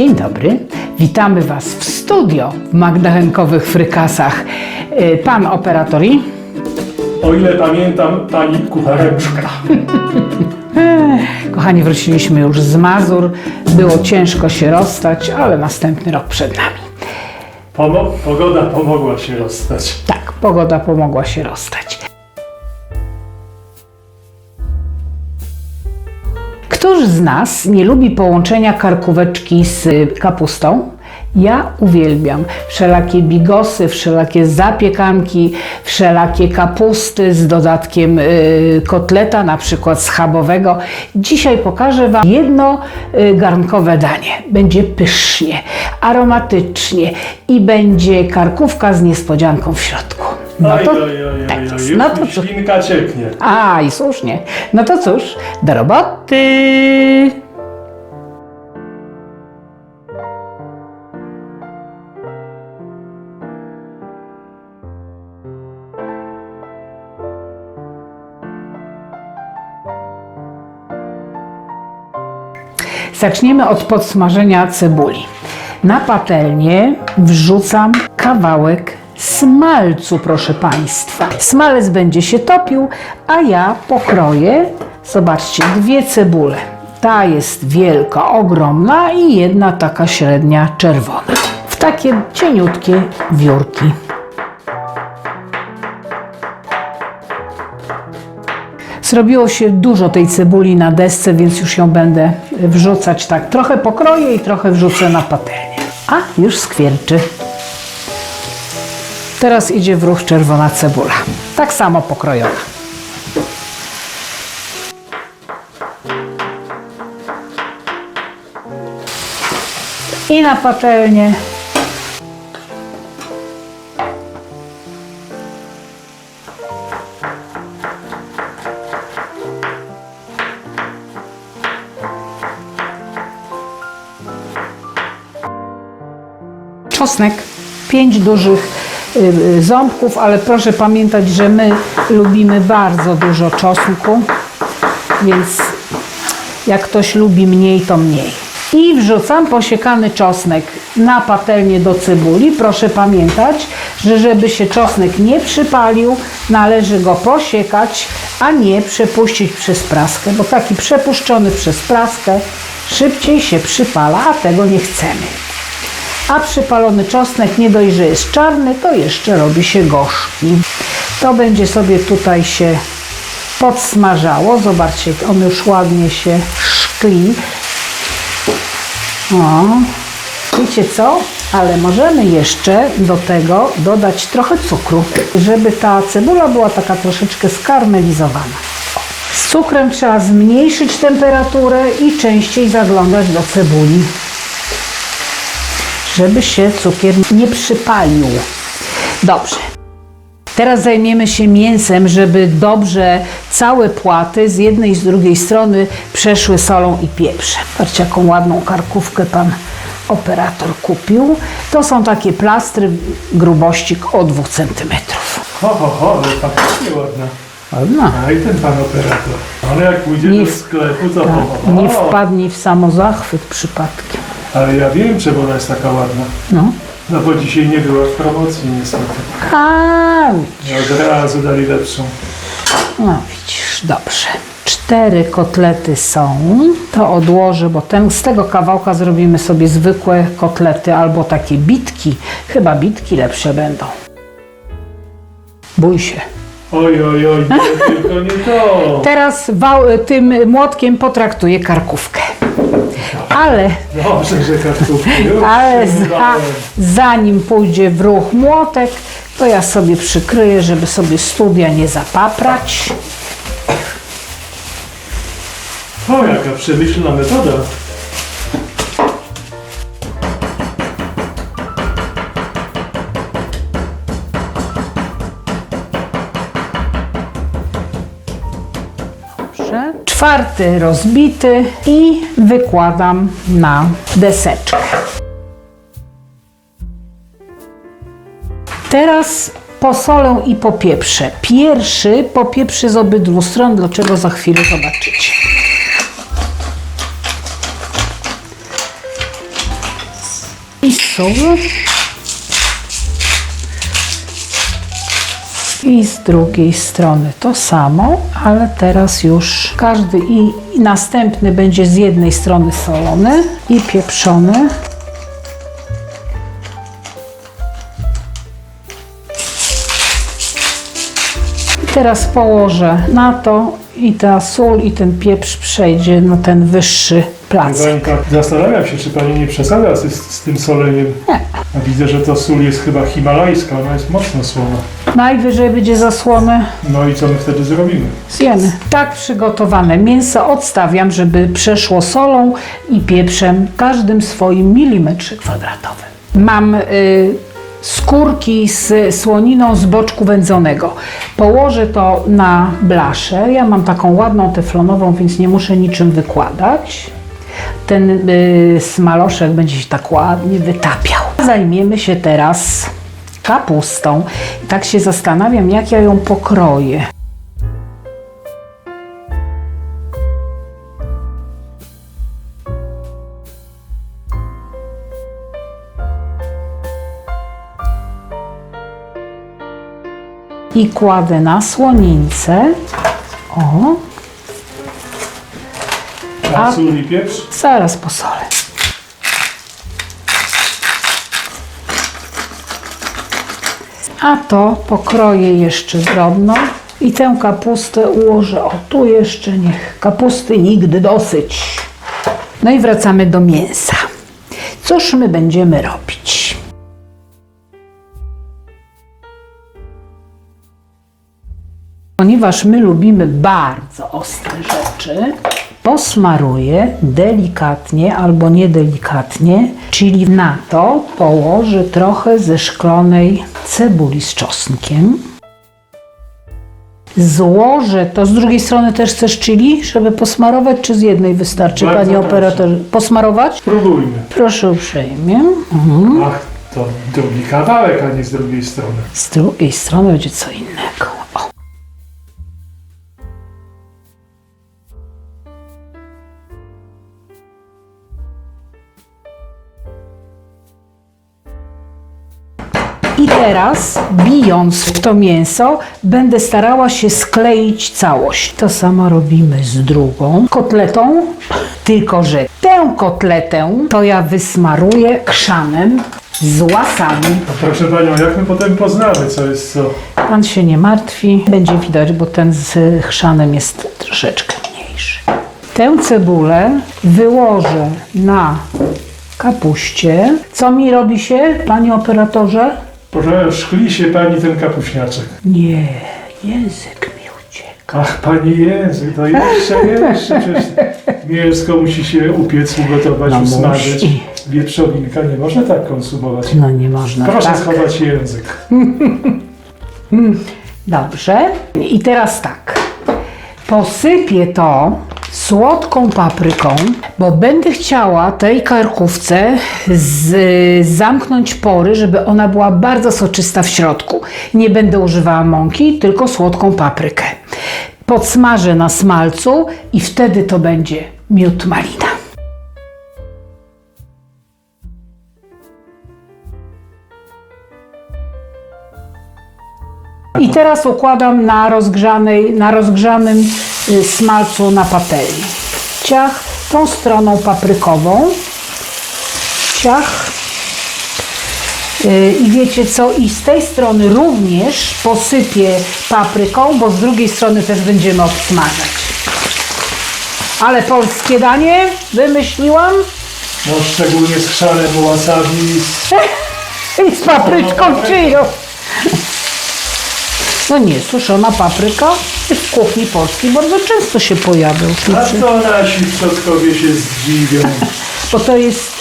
Dzień dobry, witamy Was w studio w Magdalenkowych Frykasach. Y, Pan operatori? O ile pamiętam, pani kuchareczka. Kochani, wróciliśmy już z Mazur. Było ciężko się rozstać, ale następny rok przed nami. Pomo- pogoda pomogła się rozstać. Tak, pogoda pomogła się rozstać. Któż z nas nie lubi połączenia karkóweczki z kapustą? Ja uwielbiam wszelakie bigosy, wszelakie zapiekanki, wszelakie kapusty z dodatkiem y, kotleta, na przykład schabowego. Dzisiaj pokażę Wam jedno y, garnkowe danie. Będzie pysznie, aromatycznie i będzie karkówka z niespodzianką w środku. No to, oj, oj, oj, tak jest. no to co? ślinka cieknie. A, i słusznie. No to cóż, do roboty. Zaczniemy od podsmażenia cebuli. Na patelnię wrzucam kawałek smalcu, proszę Państwa. Smalec będzie się topił, a ja pokroję, zobaczcie, dwie cebule. Ta jest wielka, ogromna i jedna taka średnia, czerwona. W takie cieniutkie wiórki. Zrobiło się dużo tej cebuli na desce, więc już ją będę wrzucać tak. Trochę pokroję i trochę wrzucę na patelnię. A, już skwierczy. Teraz idzie w ruch czerwona cebula. Tak samo pokrojona. I na patelnię. czosnek, pięć dużych ząbków, ale proszę pamiętać, że my lubimy bardzo dużo czosnku, więc jak ktoś lubi mniej, to mniej. I wrzucam posiekany czosnek na patelnię do cebuli. Proszę pamiętać, że żeby się czosnek nie przypalił, należy go posiekać, a nie przepuścić przez praskę, bo taki przepuszczony przez praskę szybciej się przypala, a tego nie chcemy. A przypalony czosnek nie dość, że jest czarny, to jeszcze robi się gorzki. To będzie sobie tutaj się podsmażało. Zobaczcie, on już ładnie się szkli. O, wiecie co? Ale możemy jeszcze do tego dodać trochę cukru, żeby ta cebula była taka troszeczkę skarmelizowana. Z cukrem trzeba zmniejszyć temperaturę i częściej zaglądać do cebuli żeby się cukier nie przypalił. Dobrze. Teraz zajmiemy się mięsem, żeby dobrze całe płaty z jednej i z drugiej strony przeszły solą i pieprzem. Patrzcie, jaką ładną karkówkę pan operator kupił. To są takie plastry grubości o 2 cm. Ho, ho, ho, faktycznie ładna. Ładna. A i ten pan operator. Ale jak pójdzie Nie do sklepu, to Tak, ho, nie ho, wpadnij w samozachwyt przypadkiem. Ale ja wiem, czemu ona jest taka ładna. No. No bo dzisiaj nie była w promocji niestety. A, I Od razu dali lepszą. No widzisz, dobrze. Cztery kotlety są. To odłożę, bo ten, z tego kawałka zrobimy sobie zwykłe kotlety albo takie bitki. Chyba bitki lepsze będą. Bój się. Oj, oj, oj, nie, tylko nie to. Teraz wał, tym młotkiem potraktuję karkówkę. Ale, Dobrze, że kartówki. Już ale za, zanim pójdzie w ruch młotek, to ja sobie przykryję, żeby sobie studia nie zapaprać. O, jaka przemyślna metoda. Czwarty rozbity i wykładam na deseczkę. Teraz posolę i popieprzę. Pierwszy popieprzy z obydwu stron, dlaczego za chwilę zobaczycie. sól. I z drugiej strony to samo, ale teraz już każdy i, następny będzie z jednej strony solony i pieprzony. Teraz położę na to i ta sól i ten pieprz przejdzie na ten wyższy plac. Zanka, zastanawiam się, czy pani nie przesadza z, z tym soleniem. Nie. A widzę, że to sól jest chyba himalajska, ona jest mocno słona. Najwyżej będzie zasłony No i co my wtedy zrobimy? Zjemy. Tak przygotowane mięso odstawiam, żeby przeszło solą i pieprzem każdym swoim milimetrze kwadratowym. Mam y, skórki z słoniną z boczku wędzonego. Położę to na blaszę. Ja mam taką ładną teflonową, więc nie muszę niczym wykładać. Ten y, smaloszek będzie się tak ładnie wytapiał. Zajmiemy się teraz kapustą. I tak się zastanawiam, jak ja ją pokroję. i kładę na słonince. O, A, sól i pieprz? zaraz posolę. A to pokroję jeszcze drobno i tę kapustę ułożę. O, tu jeszcze niech kapusty nigdy dosyć. No i wracamy do mięsa. Cóż my będziemy robić? Ponieważ my lubimy bardzo ostre rzeczy, posmaruję delikatnie albo niedelikatnie, czyli na to położę trochę ze szklonej cebuli z czosnkiem. Złożę to, z drugiej strony też chcesz chili, żeby posmarować, czy z jednej wystarczy, Bardzo panie proszę. operatorze? Posmarować? Spróbujmy. Proszę uprzejmie. Mhm. Ach, to drugi kawałek, a nie z drugiej strony. Z drugiej strony będzie co innego. Teraz, bijąc w to mięso, będę starała się skleić całość. To samo robimy z drugą kotletą, tylko że tę kotletę to ja wysmaruję krzanem z wasabi. A proszę panią, jak my potem poznamy, co jest co? Pan się nie martwi, będzie widać, bo ten z chrzanem jest troszeczkę mniejszy. Tę cebulę wyłożę na kapuście. Co mi robi się, panie operatorze? Proszę, szkli się pani ten kapuśniaczek. Nie, język mi ucieka. Ach, pani język, to jeszcze, jeszcze, przecież mięsko musi się upiec, ugotować, No usmażyć. musi. Wieprzowinka nie można tak konsumować. No nie można Proszę tak. schować język. Dobrze. I teraz tak. Posypię to słodką papryką, bo będę chciała tej karkówce z, zamknąć pory, żeby ona była bardzo soczysta w środku. Nie będę używała mąki, tylko słodką paprykę. Podsmażę na smalcu i wtedy to będzie miód malina. I teraz układam na, rozgrzanej, na rozgrzanym smalcu na patelni. Ciach tą stroną paprykową. Ciach. Y, I wiecie co? I z tej strony również posypię papryką, bo z drugiej strony też będziemy obsmażać. Ale polskie danie wymyśliłam No szczególnie z chrzanem wasabi. i z papryczką czyją. No nie, suszona papryka w kuchni polskiej bardzo często się pojawia. A to nasi przodkowie się zdziwią. bo to jest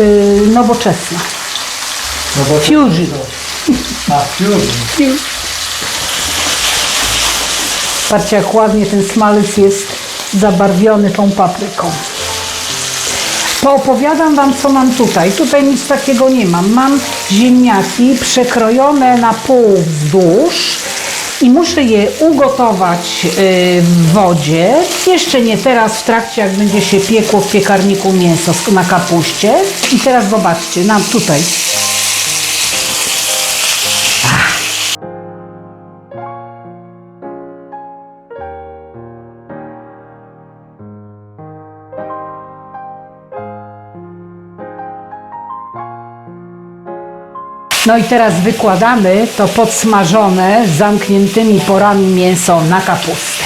y, nowoczesna. No bo Fusion. A, fusion. Patrzcie, jak ładnie ten smalec jest zabarwiony tą papryką. Poopowiadam Wam, co mam tutaj. Tutaj nic takiego nie mam. Mam ziemniaki przekrojone na pół wzdłuż i muszę je ugotować y, w wodzie. Jeszcze nie teraz, w trakcie, jak będzie się piekło w piekarniku mięso na kapuście. I teraz zobaczcie, nam tutaj No i teraz wykładamy to podsmażone z zamkniętymi porami mięso na kapustę.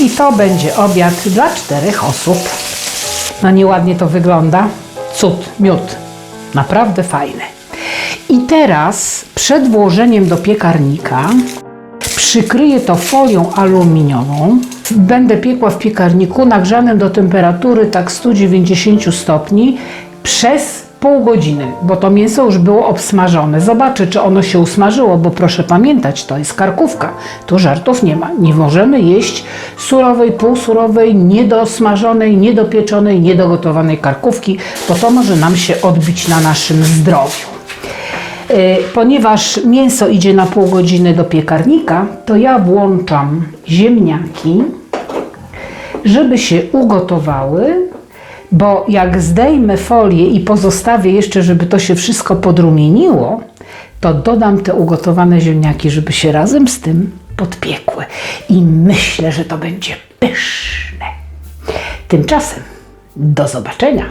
I to będzie obiad dla czterech osób. No nieładnie to wygląda. Cud, miód. Naprawdę fajny. I teraz przed włożeniem do piekarnika przykryję to folią aluminiową. Będę piekła w piekarniku nagrzanym do temperatury tak 190 stopni przez pół godziny, bo to mięso już było obsmażone. Zobaczę, czy ono się usmażyło, bo proszę pamiętać, to jest karkówka. Tu żartów nie ma. Nie możemy jeść surowej, półsurowej, niedosmażonej, niedopieczonej, niedogotowanej karkówki, bo to może nam się odbić na naszym zdrowiu. Y, Ponieważ mięso idzie na pół godziny do piekarnika, to ja włączam ziemniaki, żeby się ugotowały, bo jak zdejmę folię i pozostawię jeszcze, żeby to się wszystko podrumieniło, to dodam te ugotowane ziemniaki, żeby się razem z tym podpiekły. I myślę, że to będzie pyszne. Tymczasem do zobaczenia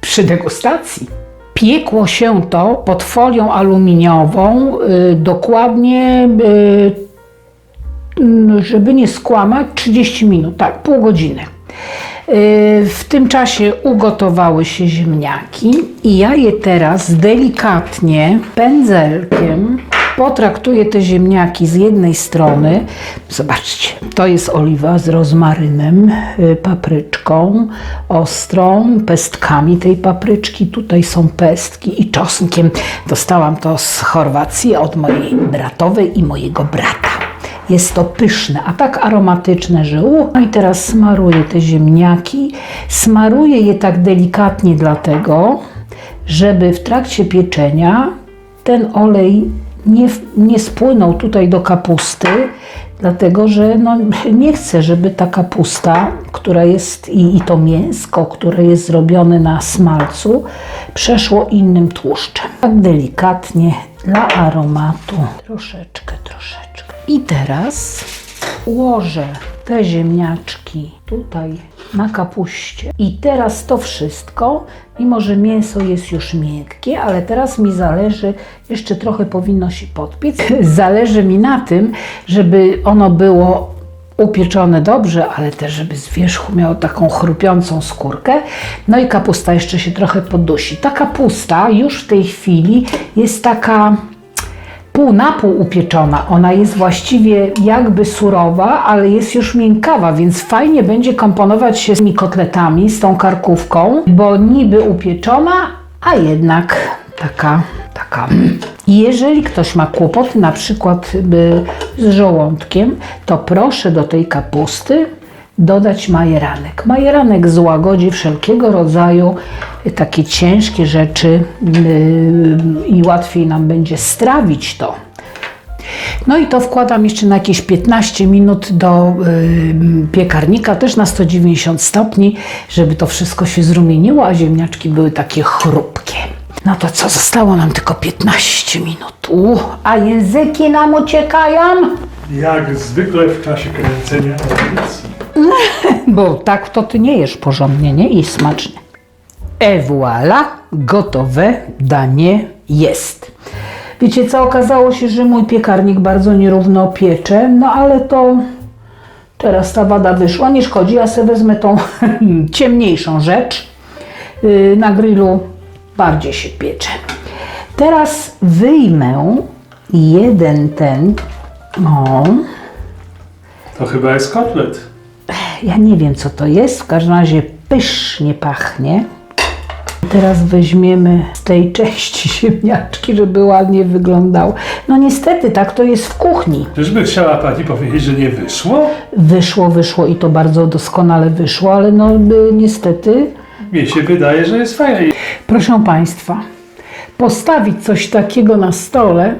przy degustacji. Piekło się to pod folią aluminiową y, dokładnie, y, mm, żeby nie skłamać, 30 minut, tak, pół godziny. Y, W tym czasie ugotowały się ziemniaki i ja je teraz delikatnie pędzelkiem potraktuję te ziemniaki z jednej strony. Zobaczcie, to jest oliwa z rozmarynem, y, papryczką ostrą, pestkami tej papryczki. Tutaj są pestki i czosnkiem. Dostałam to z Chorwacji od mojej bratowej i mojego brata. Jest to pyszne, a tak aromatyczne, że u. No i teraz smaruję te ziemniaki. Smaruję je tak delikatnie dlatego, żeby w trakcie pieczenia ten olej nie, nie spłynął tutaj do kapusty, dlatego że no, nie chcę, żeby ta kapusta, która jest i, i to mięsko, które jest zrobione na smalcu, przeszło innym tłuszczem. Tak delikatnie dla aromatu. Troszeczkę, troszeczkę. I teraz ułożę te ziemniaczki tutaj na kapuście. I teraz to wszystko, mimo że mięso jest już miękkie, ale teraz mi zależy, jeszcze trochę powinno się podpiec. Zależy mi na tym, żeby ono było upieczone dobrze, ale też żeby z wierzchu miało taką chrupiącą skórkę. No i kapusta jeszcze się trochę podusi. Ta kapusta już w tej chwili jest taka pół na pół upieczona. Ona jest właściwie jakby surowa, ale jest już miękkawa, więc fajnie będzie komponować się z tymi kotletami, z tą karkówką, bo niby upieczona, a jednak taka, taka. Jeżeli ktoś ma kłopoty na przykład z żołądkiem, to proszę do tej kapusty dodać majeranek. Majeranek złagodzi wszelkiego rodzaju y, takie ciężkie rzeczy yy, i łatwiej nam będzie strawić to. No i to wkładam jeszcze na jakieś 15 minut do y, piekarnika, też na 190 stopni, żeby to wszystko się zrumieniło, a ziemniaczki były takie chrupkie. No to co, zostało nam tylko 15 minut. A języki nam uciekają, Jak zwykle w czasie kręcenia audycji. bo tak to ty nie jesz porządnie, nie? I smacznie. E voilà, gotowe danie jest. Wiecie co, okazało się, że mój piekarnik bardzo nierówno piecze, no ale to teraz ta wada wyszła, nie szkodzi, ja sobie wezmę tą ciemniejszą rzecz. Yy, Na grillu bardziej się piecze. Teraz wyjmę jeden ten, o, To chyba jest kotlet. Ja nie wiem co to jest, w każdym razie pysznie pachnie. Teraz weźmiemy z tej części ziemniaczki, żeby ładnie wyglądał. No niestety tak to jest w kuchni. Czyżby chciała Pani powiedzieć, że nie wyszło? Wyszło, wyszło i to bardzo doskonale wyszło, ale no niestety, Mnie się wydaje, że jest fajne. proszę Państwa, postawić coś takiego na stole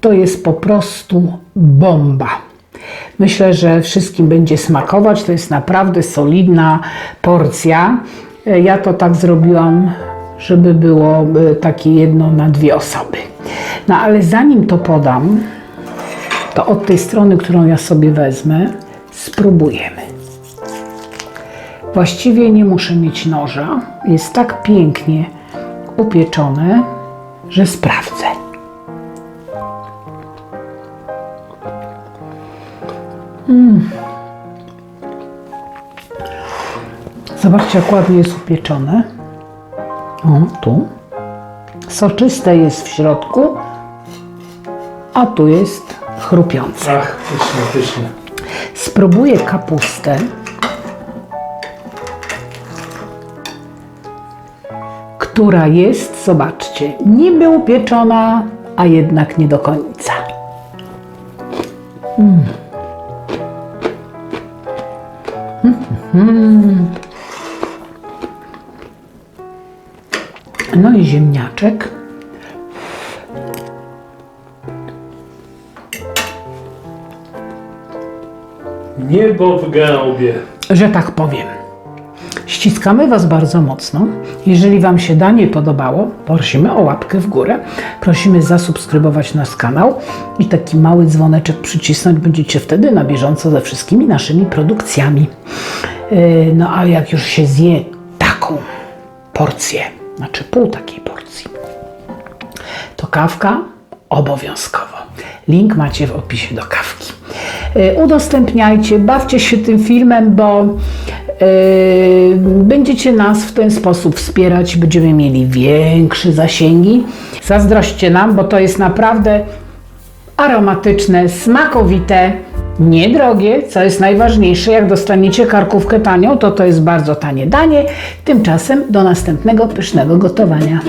to jest po prostu bomba. Myślę, że wszystkim będzie smakować. To jest naprawdę solidna porcja. E, Ja to tak zrobiłam, żeby było e, takie jedno na dwie osoby. No ale zanim to podam, to od tej strony, którą ja sobie wezmę, spróbujemy. Właściwie nie muszę mieć noża. Jest tak pięknie upieczone, że sprawdzę. Zobaczcie, jak ładnie jest upieczone. O, tu. Soczyste jest w środku, a tu jest chrupiące. Ach, pysznie, pysznie. Spróbuję kapustę. Która jest, zobaczcie, niby upieczona, a jednak nie do końca. Mm. No i ziemniaczek. Niebo w gębie. że tak powiem. Ściskamy Was bardzo mocno. Jeżeli Wam się danie podobało, prosimy o łapkę w górę. Prosimy zasubskrybować nasz kanał i taki mały dzwoneczek przycisnąć. Będziecie wtedy na bieżąco ze wszystkimi naszymi produkcjami. Yy, No a jak już się zje taką porcję, znaczy pół takiej porcji, to kawka obowiązkowo. Link macie w opisie do kawki. E, Udostępniajcie, bawcie się tym filmem, bo e, będziecie nas w ten sposób wspierać, będziemy mieli większe zasięgi. Zazdroście nam, bo to jest naprawdę aromatyczne, smakowite, niedrogie, co jest najważniejsze. Jak dostaniecie karkówkę tanią, to to jest bardzo tanie danie. Tymczasem do następnego pysznego gotowania.